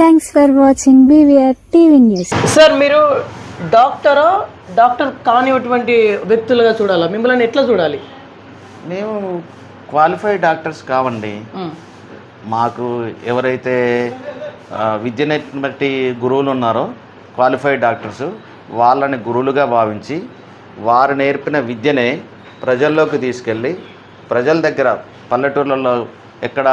Thanks for watching BVR TV news sir మీరు డాక్టరా doctor కానివ్వటువంటి వ్యక్తులుగా చూడాలా? మిమ్మల్ని ఎట్లా చూడాలి? మేము క్వాలిఫైడ్ డాక్టర్స్ కావండి. మాకు ఎవరైతే విద్యని బట్టి గురువులు ఉన్నారో క్వాలిఫైడ్ డాక్టర్స్ వాళ్ళని గురువులుగా భావించి వారు నేర్పిన విద్యనే ప్రజల్లోకి తీసుకెళ్ళి ప్రజల దగ్గర పల్లెటూర్లలో ఎక్కడ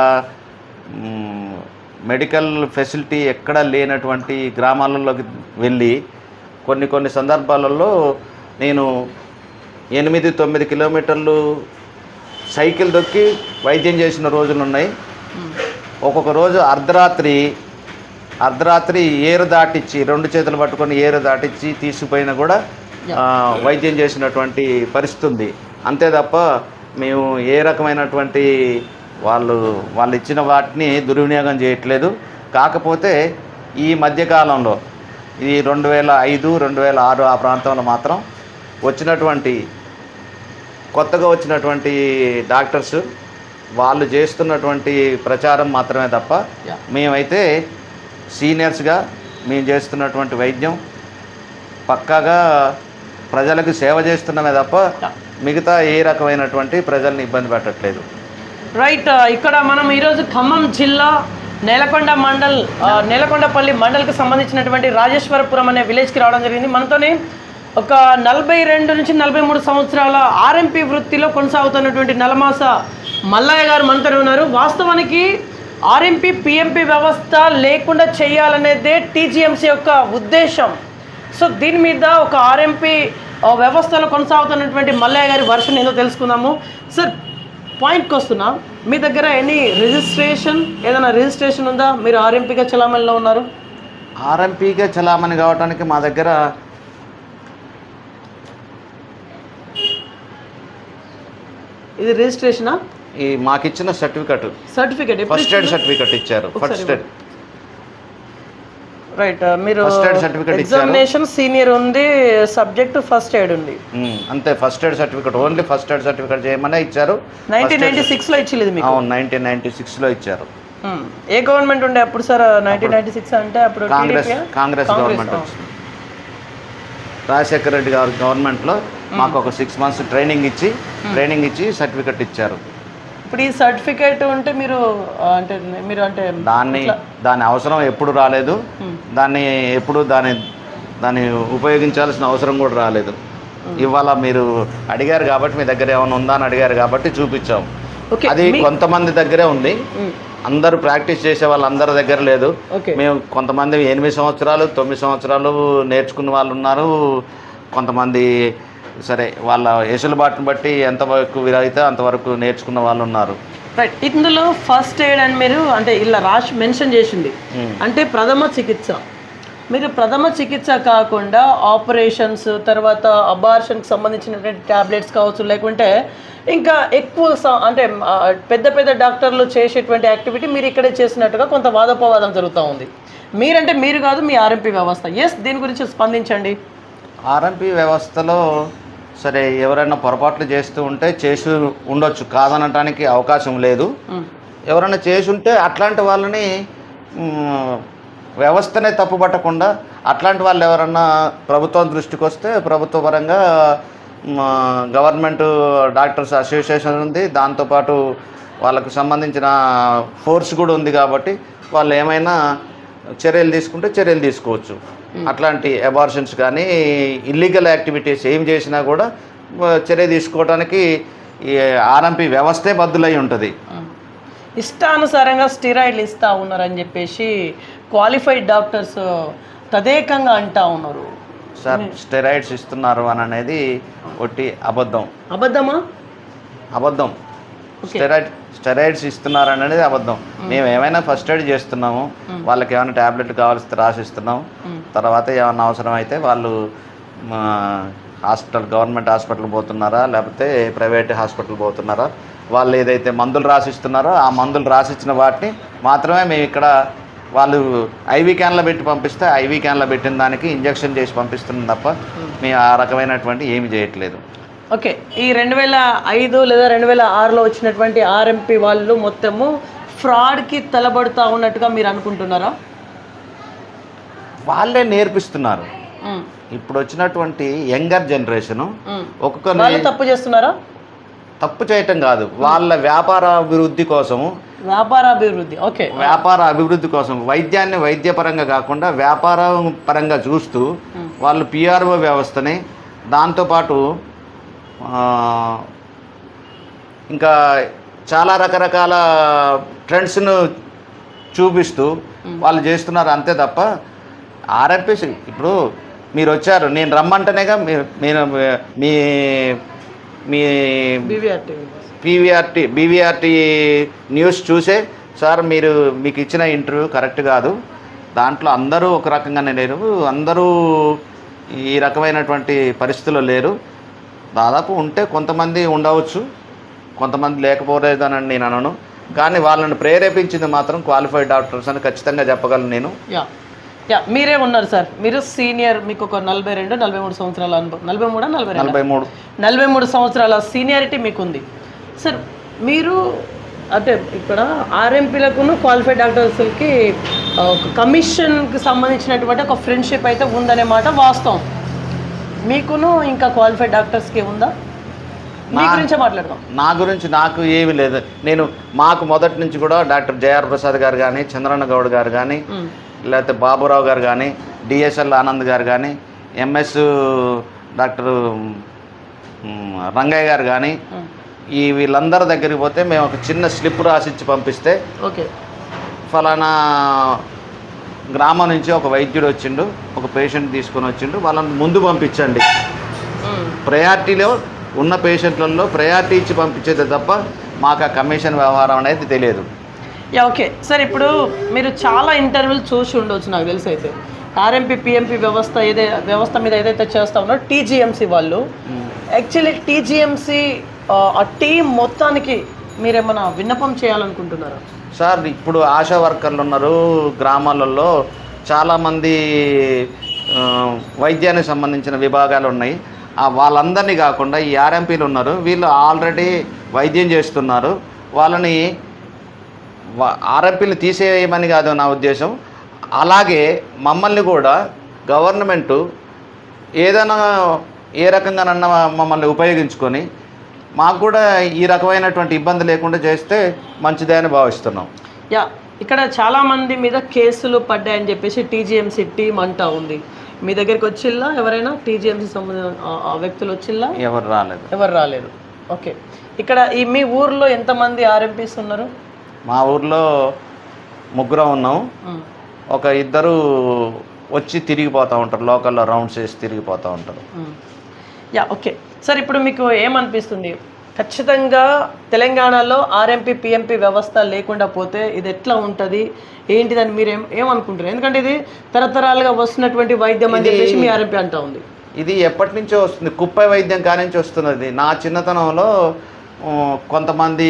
మెడికల్ ఫెసిలిటీ ఎక్కడ లేనటువంటి గ్రామాలలోకి వెళ్ళి కొన్ని కొన్ని సందర్భాలలో నేను ఎనిమిది తొమ్మిది కిలోమీటర్లు సైకిల్ దొక్కి వైద్యం చేసిన రోజులు ఉన్నాయి. ఒక్కొక్క రోజు అర్ధరాత్రి అర్ధరాత్రి ఏరు దాటిచ్చి రెండు చేతులు పట్టుకొని ఏరు దాటిచ్చి తీసుకుపోయినా కూడా వైద్యం చేసినటువంటి పరిస్థితి ఉంది అంతే తప్ప మేము ఏ రకమైనటువంటి వాళ్ళు వాళ్ళు ఇచ్చిన వాటిని దుర్వినియోగం చేయట్లేదు. కాకపోతే ఈ మధ్యకాలంలో ఈ రెండు వేల ఐదు రెండు వేల ఆరు ఆ ప్రాంతంలో మాత్రం వచ్చినటువంటి కొత్తగా వచ్చినటువంటి డాక్టర్స్ వాళ్ళు చేస్తున్నటువంటి ప్రచారం మాత్రమే తప్ప. మేమైతే సీనియర్స్గా మేము చేస్తున్నటువంటి వైద్యం పక్కాగా ప్రజలకు సేవ చేస్తున్నామే తప్ప మిగతా ఏ రకమైనటువంటి ప్రజల్ని ఇబ్బంది పెట్టట్లేదు. రైట్ uh, ఇక్కడ మనం ఈరోజు ఖమ్మం జిల్లా నేలకొండ మండల్ నేలకొండపల్లి మండల్కి సంబంధించినటువంటి రాజేశ్వరపురం అనే విలేజ్కి రావడం జరిగింది. మనతోనే ఒక నలభై రెండు నుంచి నలభై మూడు సంవత్సరాల ఆర్ఎంపీ వృత్తిలో కొనసాగుతున్నటువంటి నలమాస మల్లయ్య గారు మనతోనే ఉన్నారు. వాస్తవానికి ఆర్ఎంపీ పిఎంపీ వ్యవస్థ లేకుండా చేయాలనేదే టీజీఎంసీ యొక్క ఉద్దేశం. సో దీని మీద ఒక ఆర్ఎంపీ వ్యవస్థలో కొనసాగుతున్నటువంటి మల్లయ్య గారి వర్షన్ ఏదో తెలుసుకుందాము. సార్ పాయింట్కి వస్తున్నా. మీ దగ్గర ఎనీ రిజిస్ట్రేషన్ ఏదైనా రిజిస్ట్రేషన్ ఉందా? మీరు ఆర్ఎంపీగా చలామణిలో ఉన్నారు? ఆర్ఎంపీగా చలామణి కావడానికి మా దగ్గర ఇది రిజిస్ట్రేషనా ఈ మాకిచ్చిన certificate certificate first aid certificate ఇచ్చారు. ఫస్ట్ ఎయిడ్ రైట్ మీరు First aid certificate ఇచ్చారు. ఎగ్జామినేషన్ సీనియర్ ఉంది సబ్జెక్ట్ ఫస్ట్ ఎయిడ్ ఉంది. అంతే first aid certificate only first aid certificate చేయమనే ఇచ్చారు. నైన్టీన్ నైన్టీ సిక్స్లో ఇచ్చింది మీకు? అవును నైన్టీన్ నైన్టీ సిక్స్లో ఇచ్చారు. ఏ గవర్నమెంట్ ఉండే అప్పుడు సార్ నైన్టీన్ నైన్టీ సిక్స్ అంటే అప్పుడు కాంగ్రెస్? కాంగ్రెస్ గవర్నమెంట్ రాజశేఖర రెడ్డి గారి గవర్నమెంట్లో మాకు ఒక సిక్స్ మంత్స్ ట్రైనింగ్ ఇచ్చి ట్రైనింగ్ ఇచ్చి సర్టిఫికెట్ ఇచ్చారు. ఇప్పుడు ఈ సర్టిఫికేట్ ఉంటే మీరు అంటే మీరు అంటే దాన్ని దాని అవసరం ఎప్పుడు రాలేదు. దాన్ని ఎప్పుడు దాని దాన్ని ఉపయోగించాల్సిన అవసరం కూడా రాలేదు. ఇవాళ మీరు అడిగారు కాబట్టి మీ దగ్గర ఏమైనా ఉందా అని అడిగారు కాబట్టి చూపించాం. ఓకే అది కొంతమంది దగ్గరే ఉంది. అందరూ ప్రాక్టీస్ చేసే వాళ్ళందరి దగ్గర లేదు. మేము కొంతమంది ఎనిమిది సంవత్సరాలు తొమ్మిది సంవత్సరాలు నేర్చుకున్న వాళ్ళు ఉన్నారు. కొంతమంది సరే వాళ్ళ వెసులుబాటును బట్టి ఎంతవరకు వీలైతే అంతవరకు నేర్చుకున్న వాళ్ళు ఉన్నారు. రైట్ ఇందులో ఫస్ట్ ఎయిడ్ అని మీరు అంటే ఇలా రాసి మెన్షన్ చేసింది. అంటే ప్రథమ చికిత్స. మీరు ప్రథమ చికిత్స కాకుండా ఆపరేషన్స్ తర్వాత అబార్షన్కి సంబంధించినటువంటి ట్యాబ్లెట్స్ కావచ్చు లేకుంటే ఇంకా ఎక్కువ అంటే పెద్ద పెద్ద డాక్టర్లు చేసేటువంటి యాక్టివిటీ మీరు ఇక్కడే చేసినట్టుగా కొంత వాదోపవాదం జరుగుతూ ఉంది. మీరంటే మీరు కాదు మీ ఆర్ఎంపీ వ్యవస్థ. ఎస్ దీని గురించి స్పందించండి. ఆర్ఎంపీ వ్యవస్థలో సరే ఎవరైనా పొరపాట్లు చేస్తూ ఉంటే చేసి ఉండొచ్చు. కాదనటానికి అవకాశం లేదు. ఎవరైనా చేసి ఉంటే అట్లాంటి వాళ్ళని వ్యవస్థనే తప్పుపట్టకుండా అట్లాంటి వాళ్ళు ఎవరన్నా ప్రభుత్వం దృష్టికి వస్తే ప్రభుత్వ పరంగా గవర్నమెంట్ డాక్టర్స్ అసోసియేషన్ ఉంది. దాంతోపాటు వాళ్ళకు సంబంధించిన ఫోర్స్ కూడా ఉంది కాబట్టి వాళ్ళు ఏమైనా చర్యలు తీసుకుంటే చర్యలు తీసుకోవచ్చు. అట్లాంటి అబార్షన్స్ కానీ ఇల్లీగల్ యాక్టివిటీస్ ఏం చేసినా కూడా చర్య తీసుకోవడానికి ఈ ఆర్ఎంపీ వ్యవస్థే బద్దులై ఉంటుంది. ఇష్టానుసారంగా స్టిరాయిడ్లు ఇస్తా ఉన్నారని చెప్పేసి క్వాలిఫైడ్ డాక్టర్స్ తదేకంగా అంటా ఉన్నారు. సార్ స్టెరాయిడ్స్ ఇస్తున్నారు అని అనేది ఒట్టి అబద్ధం. అబద్ధమా? అబద్ధం. స్టెరాయిడ్ స్టెరాయిడ్స్ ఇస్తున్నారు అనేది అబద్ధం. మేము. ఏమైనా ఫస్ట్ ఎయిడ్ చేస్తున్నాము వాళ్ళకి ఏమైనా ట్యాబ్లెట్ కావాల్సి రాసిస్తున్నాం తర్వాత ఏమైనా అవసరం అయితే వాళ్ళు మా హాస్పిటల్ గవర్నమెంట్ హాస్పిటల్ పోతున్నారా లేకపోతే ప్రైవేట్ హాస్పిటల్ పోతున్నారా? వాళ్ళు ఏదైతే మందులు రాసిస్తున్నారో ఆ మందులు రాసిచ్చిన వాటిని మాత్రమే మేము ఇక్కడ వాళ్ళు ఐవీ క్యాన్లో పెట్టి పంపిస్తే ఐవీ క్యాన్లో పెట్టిన దానికి ఇంజెక్షన్ చేసి పంపిస్తున్నాం తప్ప మేము ఆ రకమైనటువంటి ఏమి చేయట్లేదు. ఓకే ఈ రెండు వేల ఐదు లేదా రెండు వేల ఆరులో వచ్చినటువంటి ఆర్ఎంపీ వాళ్ళు మొత్తము ఫ్రాడ్కి తలబడుతూ ఉన్నట్టుగా మీరు అనుకుంటున్నారా? వాళ్ళే నేర్పిస్తున్నారు. ఇప్పుడు వచ్చినటువంటి యంగర్ జనరేషను వాళ్ళు తప్పు చేస్తున్నారా? తప్పు చేయటం కాదు. వాళ్ళ వ్యాపార అభివృద్ధి కోసము వ్యాపారాభివృద్ధి. ఓకే. వ్యాపార అభివృద్ధి కోసం వైద్యాన్ని వైద్యపరంగా కాకుండా వ్యాపారం పరంగా చూస్తూ వాళ్ళు పిఆర్ఓ వ్యవస్థని దాంతోపాటు ఇంకా చాలా రకరకాల ట్రెండ్స్ను చూపిస్తూ వాళ్ళు చేస్తున్నారు అంతే తప్ప ఆర్ఎంపీసీ ఇప్పుడు మీరు వచ్చారు నేను రమ్మంటేనేగా మీరు మీరు మీ మీ పీవీఆర్టీ బీవీఆర్టీ న్యూస్ చూసే సార్ మీరు మీకు ఇచ్చిన ఇంటర్వ్యూ కరెక్ట్ కాదు. దాంట్లో అందరూ ఒక రకంగానే లేరు. అందరూ ఈ రకమైనటువంటి పరిస్థితుల్లో లేరు. దాదాపు ఉంటే కొంతమంది ఉండవచ్చు. కొంతమంది లేకపోలేదని నేను అనను. కానీ వాళ్ళని ప్రేరేపించింది మాత్రం క్వాలిఫైడ్ డాక్టర్స్ అని ఖచ్చితంగా చెప్పగలను నేను. యా మీరే ఉన్నారు సార్. మీరు సీనియర్ మీకు ఒక నలభై రెండు నలభై మూడు సంవత్సరాల అనుభవం. నలభై మూడా నలభై నలభై మూడు. నలభై మూడు సంవత్సరాల సీనియారిటీ మీకు ఉంది సార్ మీరు అంటే ఇక్కడ ఆర్ఎంపీలకును క్వాలిఫైడ్ డాక్టర్స్కి ఒక కమిషన్కి సంబంధించినటువంటి ఒక ఫ్రెండ్షిప్ అయితే ఉందనే మాట వాస్తవం. మీకును ఇంకా క్వాలిఫైడ్ డాక్టర్స్కి ఉందా? మీ గురించే మాట్లాడదాం. నా గురించి నాకు ఏమీ లేదు. నేను మాకు మొదటి నుంచి కూడా డాక్టర్ జేఆర్ ప్రసాద్ గారు కానీ చంద్రన్న గౌడ్ గారు కానీ. లేకపోతే బాబురావు గారు కానీ డిఎస్ఎల్ ఆనంద్ గారు కానీ ఎంఎస్ డాక్టర్ రంగయ్య గారు కానీ. ఈ వీళ్ళందరి దగ్గరికి పోతే మేము ఒక చిన్న స్లిప్ రాసిచ్చి పంపిస్తే ఓకే ఫలానా గ్రామం నుంచి ఒక వైద్యుడు వచ్చిండు ఒక పేషెంట్ తీసుకొని వచ్చిండు వాళ్ళని ముందు పంపించండి. ప్రయారిటీలో ఉన్న పేషెంట్లలో ప్రయారిటీ ఇచ్చి పంపించేది తప్ప మాకు ఆ కమిషన్ వ్యవహారం అనేది తెలియదు యా ఓకే సార్ ఇప్పుడు మీరు చాలా ఇంటర్వ్యూలు చూసి ఉండొచ్చు నాకు తెలిసి అయితే. ఆర్ఎంపీ పిఎంపీ వ్యవస్థ ఏదే వ్యవస్థ మీద ఏదైతే చేస్తా ఉన్నారో టీజీఎంసీ వాళ్ళు. యాక్చువల్లీ టీజీఎంసీ ఆ టీం మొత్తానికి మీరేమైనా విన్నపం చేయాలనుకుంటున్నారా? సార్ ఇప్పుడు ఆశా వర్కర్లు ఉన్నారు గ్రామాలలో. చాలామంది వైద్యానికి సంబంధించిన విభాగాలు ఉన్నాయి. వాళ్ళందరినీ కాకుండా ఈ ఆర్ఎంపీలు ఉన్నారు. వీళ్ళు ఆల్రెడీ వైద్యం చేస్తున్నారు. వాళ్ళని ఆర్ఎంపీలు తీసేయమని కాదు నా ఉద్దేశం. అలాగే మమ్మల్ని కూడా గవర్నమెంటు ఏదైనా ఏ రకంగానన్నా మమ్మల్ని ఉపయోగించుకొని మాకు కూడా ఈ రకమైనటువంటి ఇబ్బంది లేకుండా చేస్తే మంచిదే అని భావిస్తున్నాం. యా ఇక్కడ చాలా మంది కేసులు పడ్డాయని చెప్పేసి టీజీఎంసీ టీం అంటా ఉంది. మీ దగ్గరికి వచ్చిల్లా ఎవరైనా? టీజీఎంసీ సంబంధించిన వ్యక్తులు వచ్చిల్లా? ఎవరు రాలేదు. ఎవరు రాలేదు. ఓకే. ఇక్కడ ఈ మీ ఊర్లో ఎంతమంది ఆర్ఎంపీస్ ఉన్నారు? మా ఊర్లో ముగ్గురం ఉన్నాం. ఒక ఇద్దరు వచ్చి తిరిగిపోతూ ఉంటారు. లోకల్లో రౌండ్స్ వేసి తిరిగిపోతూ ఉంటారు. Yeah okay. సార్ ఇప్పుడు మీకు ఏమనిపిస్తుంది? ఖచ్చితంగా తెలంగాణలో ఆర్ఎంపీ పిఎంపీ వ్యవస్థ లేకుండా పోతే ఇది ఎట్లా ఉంటుంది? ఏంటిదని మీరు ఏం ఏమనుకుంటారు ఎందుకంటే ఇది తరతరాలుగా వస్తున్నటువంటి వైద్యం అని చెప్పేసి మీ ఆర్ఎంపీ అంటా ఉంది. ఇది ఎప్పటి నుంచో వస్తుంది? కుప్పై వైద్యం కానించి వస్తున్నది. నా చిన్నతనంలో కొంతమంది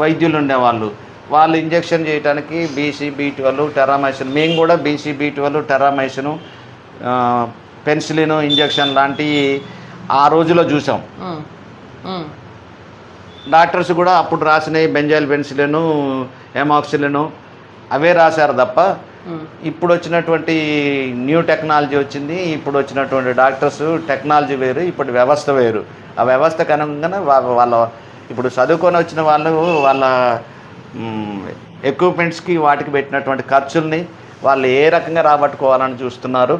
వైద్యులు ఉండేవాళ్ళు. వాళ్ళు ఇంజెక్షన్ చేయడానికి బీసీ బీ ట్వెల్వ్ టెరామైసిన్ మేము కూడా BC B twelve terramycin penicillin injection లాంటివి ఆ రోజులో చూసాం. డాక్టర్స్ కూడా అప్పుడు రాసినవి బెంజాయిల్ పెన్సిలిను ఎమాక్సిలిను అవే రాశారు తప్ప. ఇప్పుడు వచ్చినటువంటి న్యూ టెక్నాలజీ వచ్చింది. ఇప్పుడు వచ్చినటువంటి డాక్టర్స్ టెక్నాలజీ వేరు ఇప్పుడు వ్యవస్థ వేరు. ఆ వ్యవస్థకు అనుగుణంగా వాళ్ళ ఇప్పుడు చదువుకొని వచ్చిన వాళ్ళు వాళ్ళ ఎక్విప్మెంట్స్కి వాటికి పెట్టినటువంటి ఖర్చుల్ని వాళ్ళు ఏ రకంగా రాబట్టుకోవాలని చూస్తున్నారు.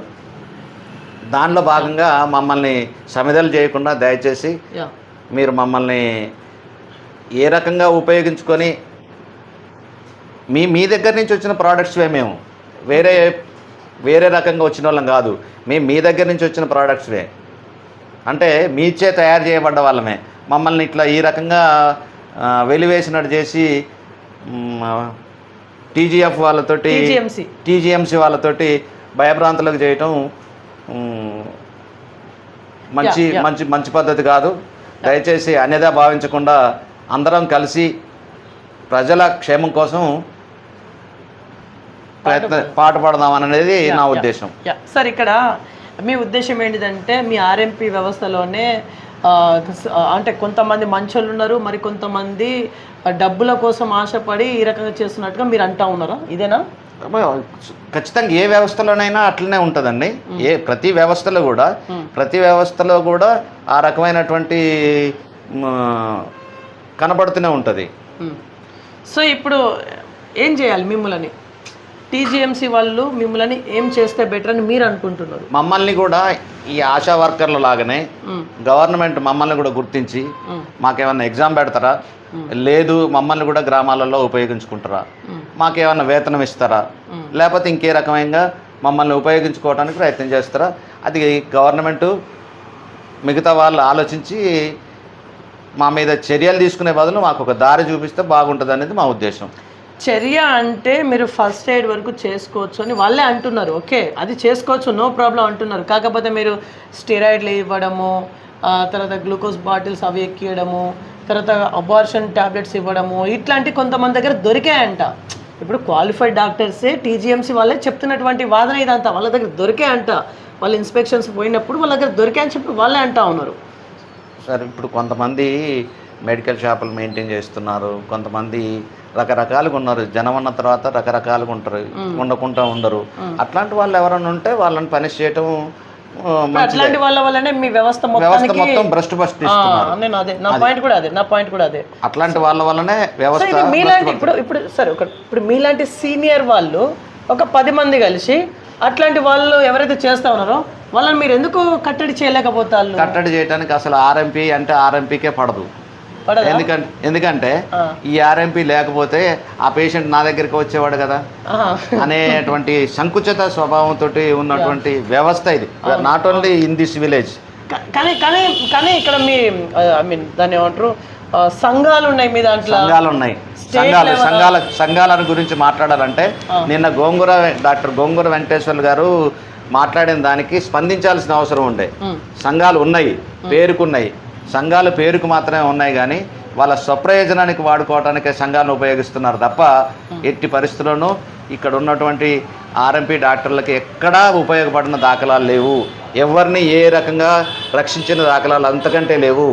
దానిలో భాగంగా మమ్మల్ని సమిధలు చేయకుండా దయచేసి మీరు మమ్మల్ని ఏ రకంగా ఉపయోగించుకొని మీ మీ దగ్గర నుంచి వచ్చిన ప్రోడక్ట్స్వే మేము. వేరే వేరే రకంగా వచ్చిన వాళ్ళం కాదు. మేము మీ దగ్గర నుంచి వచ్చిన ప్రోడక్ట్స్వే అంటే మీచే తయారు చేయబడ్డ వాళ్ళమే. మమ్మల్ని ఇట్లా ఈ రకంగా వెలివేసినట్టు చేసి టీజీఎఫ్ వాళ్ళతోటి టీజీఎంసీ. వాళ్ళతోటి భయభ్రాంతులకు చేయటం మంచి. మంచి మంచి పద్ధతి కాదు. దయచేసి అన్యదా భావించకుండా అందరం కలిసి ప్రజల క్షేమం కోసం ప్రయత్న పాటుపడదాం అనేది యా, నా. ఉద్దేశం. సార్ ఇక్కడ మీ ఉద్దేశం ఏంటిదంటే మీ ఆర్ఎంపీ వ్యవస్థలోనే అంటే కొంతమంది మంచోళ్ళు ఉన్నారు మరి కొంతమంది డబ్బుల కోసం ఆశపడి ఈ రకంగా చేస్తున్నట్టుగా మీరు అంటా ఉన్నారా? ఇదేనా? ఖచ్చితంగా ఏ వ్యవస్థలోనైనా అట్లనే ఉంటుందండి. ఏ ప్రతి వ్యవస్థలో కూడా ప్రతి వ్యవస్థలో కూడా ఆ రకమైనటువంటి కనబడుతూనే ఉంటుంది. సో ఇప్పుడు ఏం చేయాలి మిమ్మల్ని? టీజీఎంసీ వాళ్ళు మిమ్మల్ని ఏం చేస్తే బెటర్ అని మీరు అనుకుంటున్నారు? మమ్మల్ని కూడా ఈ ఆశా వర్కర్ల లాగానే గవర్నమెంట్ మమ్మల్ని కూడా గుర్తించి మాకేమన్నా ఎగ్జామ్ పెడతారా? లేదు మమ్మల్ని కూడా గ్రామాలలో ఉపయోగించుకుంటారా? మాకేమన్నా వేతనం ఇస్తారా. లేకపోతే ఇంకే రకమైన మమ్మల్ని ఉపయోగించుకోవడానికి ప్రయత్నం చేస్తారా? అది గవర్నమెంట్ మిగతా వాళ్ళు ఆలోచించి మా మీద చర్యలు తీసుకునే బదులు మాకు ఒక దారి చూపిస్తే బాగుంటుంది అనేది మా ఉద్దేశం. చర్య అంటే మీరు ఫస్ట్ ఎయిడ్ వరకు చేసుకోవచ్చు అని వాళ్ళే అంటున్నారు. ఓకే అది చేసుకోవచ్చు నో ప్రాబ్లం అంటున్నారు. కాకపోతే మీరు స్టెరాయిడ్లు ఇవ్వడము తర్వాత గ్లూకోజ్ బాటిల్స్ అవి ఎక్కియడము తర్వాత అబార్షన్ టాబ్లెట్స్ ఇవ్వడము ఇట్లాంటి కొంతమంది దగ్గర దొరికాయంట. ఇప్పుడు క్వాలిఫైడ్ డాక్టర్సే టీజీఎంసీ వాళ్ళే చెప్తున్నటువంటి వాదన ఇదంతా. వాళ్ళ దగ్గర దొరికాయంట. వాళ్ళు ఇన్స్పెక్షన్స్ పోయినప్పుడు వాళ్ళ దగ్గర దొరికాయని చెప్పి వాళ్ళే అంటా ఉన్నారు. సార్ ఇప్పుడు కొంతమంది మెడికల్ షాపులు మెయింటైన్ చేస్తున్నారు. కొంతమంది రకరకాలుగా ఉన్నారు. జనం ఉన్న తర్వాత రకరకాలుగా ఉంటారు. ఉండకుండా ఉండరు. అట్లాంటి వాళ్ళు ఎవరైనా ఉంటే వాళ్ళని పనిష్ చేయటం అట్లాంటి వాళ్ళ వల్లనే మీ వ్యవస్థ వ్యవస్థ మొత్తం భ్రష్టు నేను అదే. నా పాయింట్ కూడా అదే. నా పాయింట్ కూడా అదే. అట్లాంటి వాళ్ళ వల్లనే వ్యవస్థ మీలాంటి ఇప్పుడు ఇప్పుడు సరే ఒక ఇప్పుడు మీలాంటి సీనియర్ వాళ్ళు ఒక పది మంది కలిసి అట్లాంటి వాళ్ళు ఎవరైతే చేస్తా ఉన్నారో వాళ్ళని మీరు ఎందుకు కట్టడి చేయలేకపోతారు కట్టడి చేయడానికి అసలు ఆర్ఎంపీ అంటే ఆర్ఎంపీకే పడదా. ఎందుకంటే ఎందుకంటే. ఈ ఆర్ఎంపీ లేకపోతే ఆ పేషెంట్ నా దగ్గరికి వచ్చేవాడు కదా. అనేటువంటి సంకుచిత స్వభావంతో ఉన్నటువంటి వ్యవస్థ ఇది. Not only in this village కానీ కానీ కానీ ఇక్కడ మీ ఐ మీన్ దాన్ని ఏమంటారు? సంఘాలు ఉన్నాయి మీ దాంట్లో. సంఘాలు ఉన్నాయి. సంఘాలు సంఘాల సంఘాల గురించి మాట్లాడాలంటే నిన్న గోంగూర డాక్టర్ గోంగూర వెంకటేశ్వర్లు గారు మాట్లాడిన దానికి స్పందించాల్సిన అవసరం ఉండే. సంఘాలు ఉన్నాయి పేరుకున్నాయి. సంఘాలు పేరుకు మాత్రమే ఉన్నాయి కానీ వాళ్ళ స్వప్రయోజనానికి వాడుకోవడానికే సంఘాలను ఉపయోగిస్తున్నారు తప్ప ఎట్టి పరిస్థితుల్లోనూ ఇక్కడ ఉన్నటువంటి ఆర్ఎంపీ డాక్టర్లకి ఎక్కడా ఉపయోగపడిన దాఖలాలు లేవు. ఎవరిని ఏ రకంగా రక్షించిన దాఖలాలు అంతకంటే లేవు.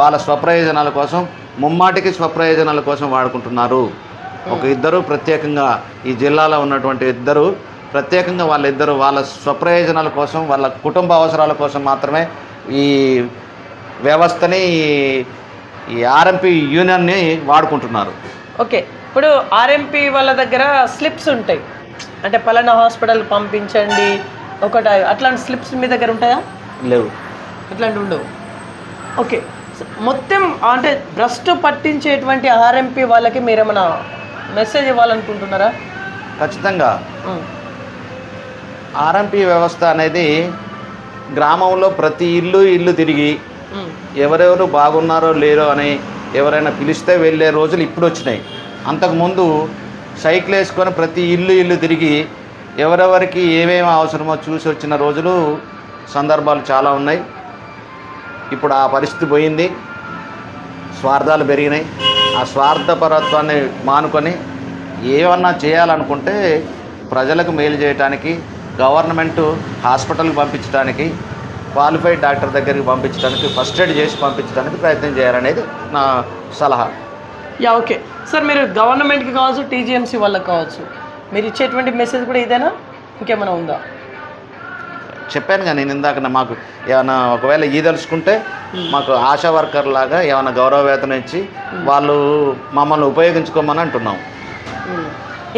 వాళ్ళ స్వప్రయోజనాల కోసం ముమ్మాటికి స్వప్రయోజనాల కోసం వాడుకుంటున్నారు. ఒక ఇద్దరు ప్రత్యేకంగా ఈ జిల్లాలో ఉన్నటువంటి ఇద్దరు ప్రత్యేకంగా వాళ్ళిద్దరు వాళ్ళ స్వప్రయోజనాల కోసం వాళ్ళ కుటుంబ అవసరాల కోసం మాత్రమే ఈ వ్యవస్థని ఈ- ఆర్ఎంపీ యూనియన్ని వాడుకుంటున్నారు. ఓకే ఇప్పుడు ఆర్ఎంపీ వాళ్ళ దగ్గర స్లిప్స్ ఉంటాయి. అంటే పలానా హాస్పిటల్ పంపించండి ఒకటి అట్లాంటి స్లిప్స్ మీ దగ్గర ఉంటాయా? లేవు. అట్లాంటివి ఉండవు. ఓకే మొత్తం అంటే భ్రష్టు పట్టించేటువంటి ఆర్ఎంపీ వాళ్ళకి మీరేమైనా మెసేజ్ ఇవ్వాలనుకుంటున్నారా? ఖచ్చితంగా. ఆర్ఎంపీ వ్యవస్థ అనేది గ్రామంలో ప్రతి ఇల్లు ఇల్లు తిరిగి ఎవరెవరు బాగున్నారో లేరో అని ఎవరైనా పిలిస్తే వెళ్ళే రోజులు ఇప్పుడు వచ్చినాయి. అంతకుముందు సైకిల్ వేసుకొని ప్రతి ఇల్లు ఇల్లు తిరిగి ఎవరెవరికి ఏమేమి అవసరమో చూసి వచ్చిన రోజులు సందర్భాలు చాలా ఉన్నాయి. ఇప్పుడు ఆ పరిస్థితి పోయింది. స్వార్థాలు పెరిగినాయి. ఆ స్వార్థపరత్వాన్ని మానుకొని ఏమన్నా చేయాలనుకుంటే ప్రజలకు మేలు చేయటానికి గవర్నమెంట్ హాస్పిటల్కి పంపించడానికి క్వాలిఫైడ్ డాక్టర్ దగ్గరికి పంపించడానికి ఫస్ట్ ఎయిడ్ చేసి పంపించడానికి ప్రయత్నం చేయాలనేది నా సలహా. Yeah okay. సార్ మీరు గవర్నమెంట్కి కావచ్చు టీజీఎంసీ వాళ్ళకి కావచ్చు మీరు ఇచ్చేటువంటి మెసేజ్ కూడా ఇదేనా? ఇంకేమైనా ఉందా? చెప్పాను కానీ నేను ఇందాక మాకు ఏమైనా ఒకవేళ ఈ తెలుసుకుంటే మాకు ఆశా వర్కర్ లాగా ఏమైనా గౌరవ వేతనం ఇచ్చి వాళ్ళు మమ్మల్ని ఉపయోగించుకోమని అంటున్నాం.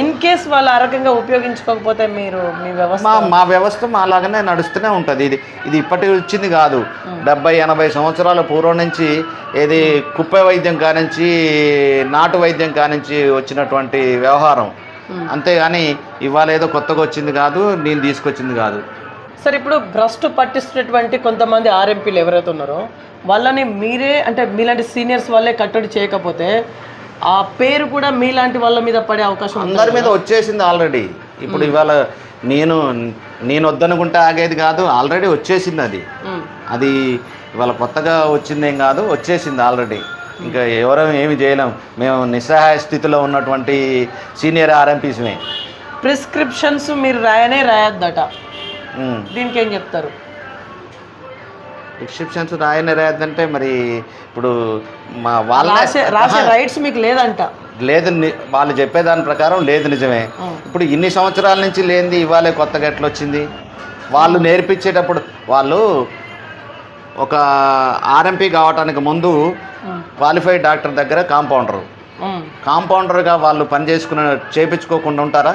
ఇన్ కేస్ వాళ్ళు ఆ రకంగా ఉపయోగించుకోకపోతే మీరు మీ వ్యవస్థ మా మా వ్యవస్థ మాలాగానే నడుస్తూనే ఉంటుంది. ఇది ఇది ఇప్పటి వచ్చింది కాదు. డెబ్బై ఎనభై సంవత్సరాల పూర్వం నుంచి ఏది కుప్ప వైద్యం కానించి నాటు వైద్యం కానించి వచ్చినటువంటి వ్యవహారం. అంతేగాని ఇవాళ ఏదో కొత్తగా వచ్చింది కాదు నేను తీసుకొచ్చింది కాదు. సార్ ఇప్పుడు భ్రష్టు పట్టిస్తున్నటువంటి కొంతమంది ఆర్ఎంపీలు ఎవరైతే ఉన్నారో వాళ్ళని మీరే అంటే మీలాంటి సీనియర్స్ వాళ్ళే కట్టడి చేయకపోతే ఆ పేరు కూడా మీలాంటి వాళ్ళ మీద పడే అవకాశం అందరి మీద వచ్చేసింది ఆల్రెడీ ఇప్పుడు ఇవాళ నేను నేను వద్దనుకుంటే ఆగేది కాదు ఆల్రెడీ వచ్చేసింది అది. అది ఇవాళ కొత్తగా వచ్చిందేం కాదు వచ్చేసింది ఆల్రెడీ ఇంకా ఎవరం ఏమి చేయలేం. మేము నిస్సహాయ స్థితిలో ఉన్నటువంటి సీనియర్ ఆర్ఎంపీస్మే ప్రిస్క్రిప్షన్స్ మీరు రాయనే రాయొద్దట. దీనికి ఏం చెప్తారు? ప్రిస్క్రిప్షన్స్ రాయనే రాయద్దంటే మరి ఇప్పుడు మా వాళ్ళ రాసే రాసే రైట్స్ మీకు లేదంట. లేదు వాళ్ళు చెప్పేదాని ప్రకారం లేదు నిజమే. ఇప్పుడు ఇన్ని సంవత్సరాల నుంచి లేనిది ఇవాళే కొత్తగా ఎట్లా వచ్చింది వాళ్ళు నేర్పించేటప్పుడు వాళ్ళు ఒక ఆర్ఎంపీ కావటానికి ముందు క్వాలిఫైడ్ డాక్టర్ దగ్గర కాంపౌండరు కాంపౌండర్గా వాళ్ళు పని చేసుకుని చేపించుకోకుండా ఉంటారా?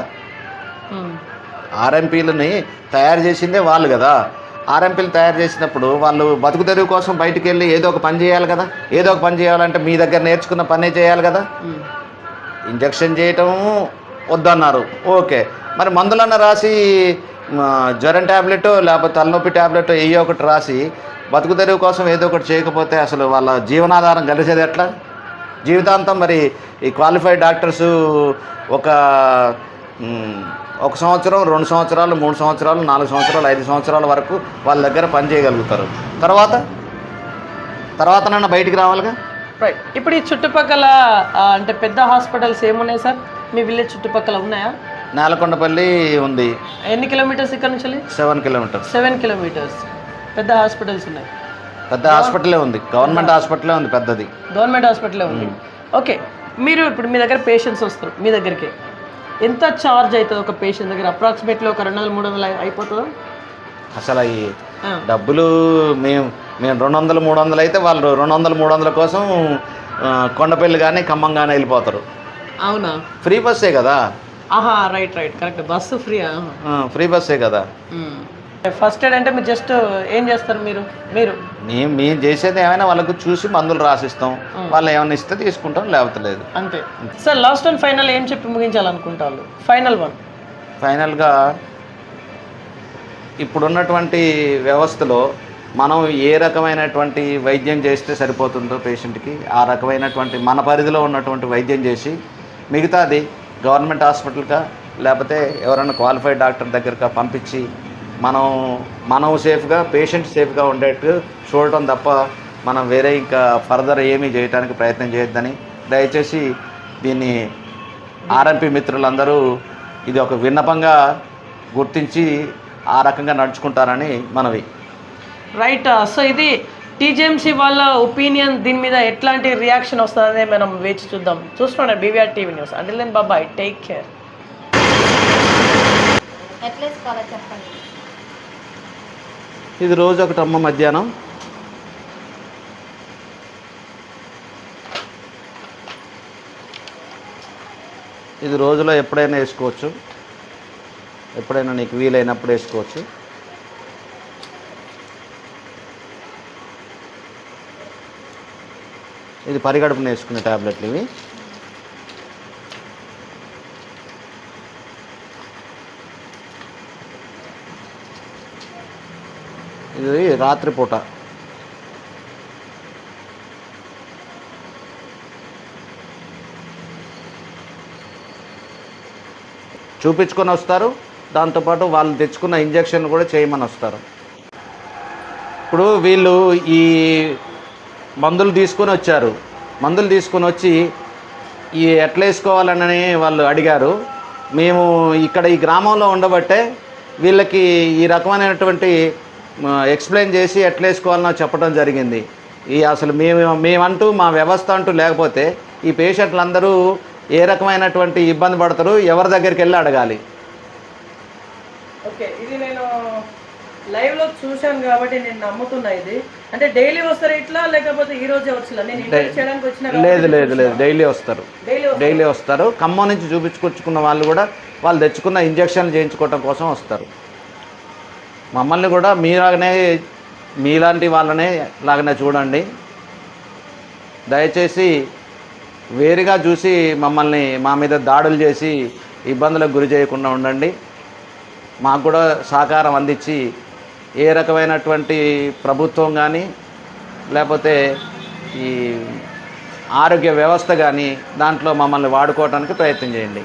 ఆర్ఎంపీలని తయారు చేసిందే వాళ్ళు కదా. ఆర్ఎంపీలు తయారు చేసినప్పుడు వాళ్ళు బతుకు తెరువు కోసం బయటికి వెళ్ళి ఏదో ఒక పని చేయాలి కదా. ఏదో ఒక పని చేయాలంటే మీ దగ్గర నేర్చుకున్న పనే చేయాలి కదా. ఇంజక్షన్ చేయటం వద్దన్నారు. ఓకే. మరి మందులన్న రాసి జ్వరం ట్యాబ్లెట్ లేకపోతే తలనొప్పి ట్యాబ్లెట్ ఏ ఒకటి రాసి బతుకు తెరువు కోసం ఏదో ఒకటి చేయకపోతే అసలు వాళ్ళ జీవనాధారం కలిసేది ఎట్లా? జీవితాంతం మరి ఈ క్వాలిఫైడ్ డాక్టర్స్ ఒక ఒక సంవత్సరం రెండు సంవత్సరాలు మూడు సంవత్సరాలు నాలుగు సంవత్సరాలు ఐదు సంవత్సరాల వరకు వాళ్ళ దగ్గర పని చేయగలుగుతారు. తర్వాత? తర్వాత నన్ను బయటికి రావాలిగా? రైట్ ఇప్పుడు ఈ చుట్టుపక్కల అంటే పెద్ద హాస్పిటల్స్ ఏమున్నాయి సార్? మీ విలేజ్ చుట్టుపక్కల ఉన్నాయా? నేలకొండపల్లి ఉంది. ఎన్ని కిలోమీటర్స్ ఇక్కడ నుంచి సెవెన్ కిలోమీటర్స్. Seven kilometres. పెద్ద హాస్పిటల్స్ ఉన్నాయి. పెద్ద హాస్పిటలే ఉంది. గవర్నమెంట్ హాస్పిటలే ఉంది పెద్దది. గవర్నమెంట్ హాస్పిటలే ఉంది. ఓకే. మీరు ఇప్పుడు మీ దగ్గర పేషెంట్స్ వస్తారు మీ దగ్గరికి. ఎంత ఛార్జ్ అవుతుంది ఒక పేషెంట్ దగ్గర? అప్రాక్సిమేట్లీ ఒక రెండు వందలు మూడు వందలు అయి- అయిపోతుందా? అసలు ఈ ఆ. డబ్బులు మేము మేము రెండు వందలు మూడు వందలు అయితే వాళ్ళు రెండు వందలు మూడు వందల కోసం కొండపల్లి కానీ ఖమ్మం కానీ వెళ్ళిపోతారు. అవునా? ఫ్రీ బస్సే కదా? ఆహా right right correct bus free free బస్సే కదా? ఫస్ట్ ఎయిడ్ అంటే మీరు జస్ట్ ఏం చేస్తారు మీరు? మీరు? మేము మేము చేసేది ఏమైనా వాళ్ళకు చూసి మందులు రాసిస్తాం. వాళ్ళు ఏమైనా ఇస్తే తీసుకుంటాం లేకపోతే లేదు. అంతే. సార్ లాస్ట్ అండ్ ఫైనల్ ఏం చెప్పి ముగించాలనుకుంటారు? Final one. ఫైనల్గా ఇప్పుడున్నటువంటి వ్యవస్థలో మనం ఏ రకమైనటువంటి వైద్యం చేస్తే సరిపోతుందో పేషెంట్కి ఆ రకమైనటువంటి మన పరిధిలో ఉన్నటువంటి వైద్యం చేసి మిగతాది గవర్నమెంట్ హాస్పిటల్గా లేకపోతే ఎవరైనా క్వాలిఫైడ్ డాక్టర్ దగ్గరగా పంపించి మనం మనం సేఫ్గా పేషెంట్ సేఫ్గా ఉండేట్టు చూడటం తప్ప మనం వేరే ఇంకా ఫర్దర్ ఏమీ చేయడానికి ప్రయత్నం చేయొద్దని. దయచేసి దీన్ని ఆర్ఎంపీ మిత్రులందరూ ఇది ఒక విన్నపంగా గుర్తించి ఆ రకంగా నడుచుకుంటారని మనవి. రైట్ సో ఇది టీజీఎంసీ వాళ్ళ ఒపీనియన్ దీని మీద ఎట్లాంటి రియాక్షన్ వస్తుందని మనం వేచి చూద్దాం. చూస్తున్నాం బీవీఆర్ టీవీ న్యూస్. అంటే దెన్ బాబాయ్ టేక్ కేర్ ఎట్లా చెప్పండి ఇది రోజు ఒకటి అమ్మ మధ్యాహ్నం. ఇది రోజులో ఎప్పుడైనా వేసుకోవచ్చు. ఎప్పుడైనా నీకు వీలైనప్పుడు వేసుకోవచ్చు. ఇది పరిగడుపున వేసుకునే టాబ్లెట్లు ఇవి. ఇది రాత్రిపూట. చూపించుకొని వస్తారు. దాంతోపాటు వాళ్ళు తెచ్చుకున్న ఇంజక్షన్ కూడా చేయమని వస్తారు. ఇప్పుడు వీళ్ళు ఈ మందులు తీసుకొని వచ్చారు. మందులు తీసుకొని వచ్చి ఈ ఎట్లా వేసుకోవాలని వాళ్ళు అడిగారు. మేము ఇక్కడ ఈ గ్రామంలో ఉండబట్టే వీళ్ళకి ఈ రకమైనటువంటి ఎక్స్ప్లెయిన్ చేసి ఎట్లా వేసుకోవాలనో చెప్పడం జరిగింది. ఈ అసలు మేము మేమంటూ మా వ్యవస్థ అంటూ లేకపోతే ఈ పేషెంట్లందరూ ఏ రకమైనటువంటి ఇబ్బంది పడతారు ఎవరి దగ్గరికి వెళ్ళి అడగాలి. ఓకే ఇది నేను లైవ్లో చూశాను కాబట్టి నేను నమ్ముతున్నా ఇది. అంటే డైలీ వస్తారు ఇట్లా లేకపోతే ఈ రోజే నేను చేయడానికి వచ్చిన లేదు లేదు లేదు డైలీ వస్తారు. డైలీ డైలీ వస్తారు. ఖమ్మం నుంచి చూపించుకొచ్చుకున్న వాళ్ళు కూడా వాళ్ళు తెచ్చుకున్న ఇంజక్షన్లు చేయించుకోవటం కోసం వస్తారు. మమ్మల్ని కూడా మీలాగనే మీలాంటి వాళ్ళనే లాగానే చూడండి. దయచేసి వేరుగా చూసి మమ్మల్ని మా మీద దాడులు చేసి ఇబ్బందులకు గురి చేయకుండా ఉండండి. మాకు కూడా సహకారం అందించి ఏ రకమైనటువంటి ప్రభుత్వం కానీ లేకపోతే ఈ ఆరోగ్య వ్యవస్థ కానీ దాంట్లో మమ్మల్ని వాడుకోవడానికి ప్రయత్నం చేయండి.